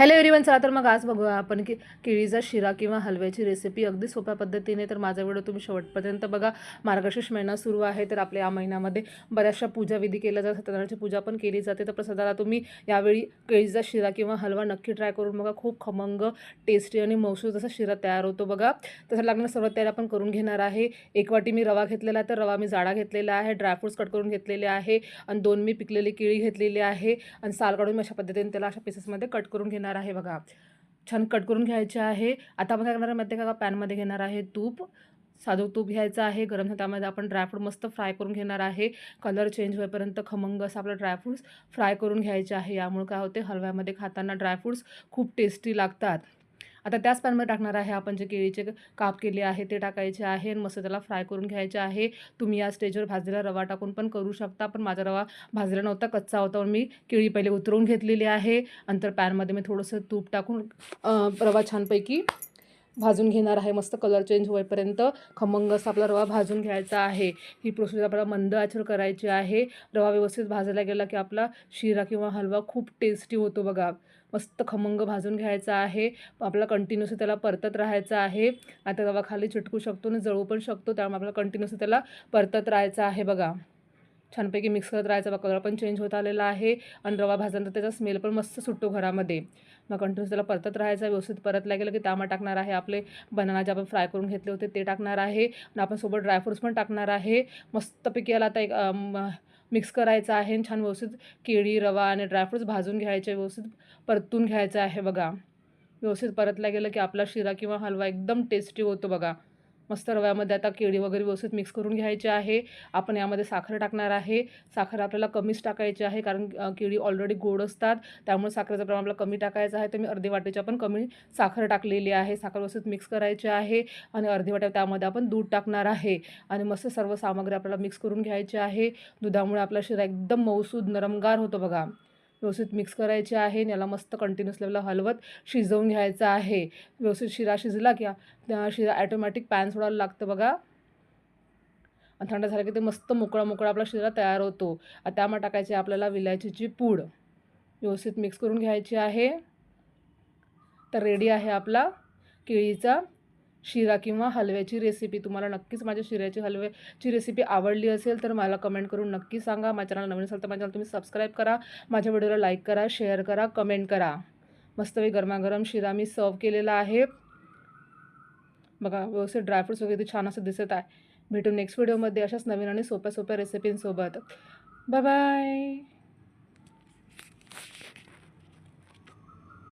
Hello everyone चला तर मग आज बघूया आपण की केळीचा शिरा किंवा हलव्याची रेसिपी अगदी सोप्या पद्धतीने तर माझा व्हिडिओ तुम्ही शेवटपर्यंत बघा. मार्गशीर्ष महिना सुरू आहे तर आपल्या या महिन्यामध्ये बऱ्याचशा पूजाविधी केल्या जातात. सत्यनारायणची पूजा पण केली जाते. तर प्रसादाला तुम्ही यावेळी केळीचा शिरा किंवा हलवा नक्की ट्राय करून बघा. खूप खमंग टेस्टी आणि मौसूद असा शिरा तयार होतो बघा. तसं लागणं सर्व तयारी आपण करून घेणार आहे. एक वाटी मी रवा घेतलेला आहे. तर रवा मी जाडा घेतलेला आहे. ड्रायफ्रूट्स कट करून घेतलेले आहे. आणि दोन मी पिकलेली केळी घेतलेली आहे. आणि साल काढून मी अशा पद्धतीने त्याला अशा पीसेसमध्ये कट करून घेणार आहे बघा. छान कट करून घ्यायचे आहे. आता आपण काय करणार आहे माहिती आहे का? पॅनमध्ये घेणार आहे तूप. साधं तूप घ्यायचं आहे. गरम झालं त्यामध्ये आपण ड्रायफ्रूट मस्त फ्राय करून घेणार आहे. कलर चेंज होईपर्यंत खमंग असं आपलं ड्रायफ्रूट्स फ्राय करून घ्यायचे आहे. यामुळे काय होते? हलव्यामध्ये खाताना ड्रायफ्रूट्स खूप टेस्टी लागतात. आता त्याच पॅनमध्ये टाकणार आहे आपण जे केळीचे काप केले आहे ते टाकायचे आहे आणि मस्त त्याला फ्राय करून घ्यायचे आहे. तुम्ही या स्टेजवर भाजलेला रवा टाकून पण करू शकता पण माझा रवा भाजला नव्हता कच्चा होता म्हणून मी केळी पहिले उतरवून घेतलेली आहे. नंतर पॅनमध्ये मी थोडंसं तूप टाकून रवा छानपैकी भाजून घेणार आहे. मस्त कलर चेंज होईपर्यंत खमंग असा आपला रवा भाजून घ्यायचा आहे. ही प्रोसेस आपल्याला मंद आचर करायची आहे. रवा व्यवस्थित भाजायला गेला की आपला शिरा किंवा हलवा खूप टेस्टी होतो बघा. मस्त खमंग भाजून घ्यायचा आहे. आपल्याला कंटिन्युअसली त्याला परतत राहायचं आहे. आता रवा खाली चिटकू शकतो आणि जळू पण शकतो. त्यामुळे आपल्याला कंटिन्युअसली त्याला परतत राहायचं आहे बघा. छानपैकी मिक्स करत राहायचा. बा कलर पण चेंज होत आलेला आहे. आणि रवा भाजल्यानंतर त्याचा स्मेल पण मस्त सुटतो घरामध्ये. मग कंटिन्यूस त्याला परतत राहायचा. व्यवस्थित परतला गेलं की तामा टाकणार आहे. आपले बनाना जे आपण फ्राय करून घेतले होते ते टाकणार आहे. आणि आपण सोबत ड्रायफ्रूट्स पण टाकणार आहे. मस्तपैकी याला आता एक मिक्स करायचं आहे. आणि छान व्यवस्थित केळी रवा आणि ड्रायफ्रूट्स भाजून घ्यायचे. व्यवस्थित परतून घ्यायचं आहे बघा. व्यवस्थित परतला गेलं की आपला शिरा किंवा हलवा एकदम टेस्टी होतो बघा. मस्त रव्यामध्ये आता केळी वगैरे व्यवस्थित मिक्स करून घ्यायची आहे. आपण यामध्ये साखर टाकणार आहे. साखर आपल्याला कमीच टाकायची आहे कारण केळी ऑलरेडी गोड असतात. त्यामुळे साखरेचं प्रमाण आपल्याला कमी टाकायचं आहे. तर मी अर्धी वाटेच्या पण कमी साखर टाकलेली आहे. साखर व्यवस्थित मिक्स करायची आहे आणि अर्धी वाट्या त्यामध्ये आपण दूध टाकणार आहे. आणि मस्त सर्व सामग्री आपल्याला मिक्स करून घ्यायची आहे. दुधामुळे आपला शिरा एकदम मऊसूद नरमगार होतो बघा. व्यवस्थित मिक्स करायचे आहे. याला मस्त कंटिन्युअस लेवलला हलवत शिजवून घ्यायचं आहे. व्यवस्थित शिरा शिजला की त्या शिरा ॲटोमॅटिक पॅन सोडायला लागतं बघा. आणि थंड झालं की ते मस्त मोकळा मोकळा आपला शिरा तयार होतो. त्यामुळे टाकायची आपल्याला विलायचीची पूड. व्यवस्थित मिक्स करून घ्यायची आहे. तर रेडी आहे आपला केळीचा शिरा किंवा हलव्याची रेसिपी तुम्हाला नक्कीच माझ्या शिऱ्याची हलव्याची रेसिपी आवडली असेल तर मला कमेंट करून नक्की सांगा. माझ्या चॅनल नवीन असेल तर माझ्या तुम्ही सबस्क्राईब करा. माझ्या व्हिडिओला लाईक करा शेअर करा कमेंट करा. मस्तपैकी गरमागरम शिरा मी सर्व केलेला आहे. बघा व्यवस्थित ड्रायफ्रुट्स वगैरे छान असं दिसत आहे. भेटू नेक्स्ट व्हिडिओमध्ये अशाच नवीन आणि सोप्या सोप्या रेसिपींसोबत बाय बाय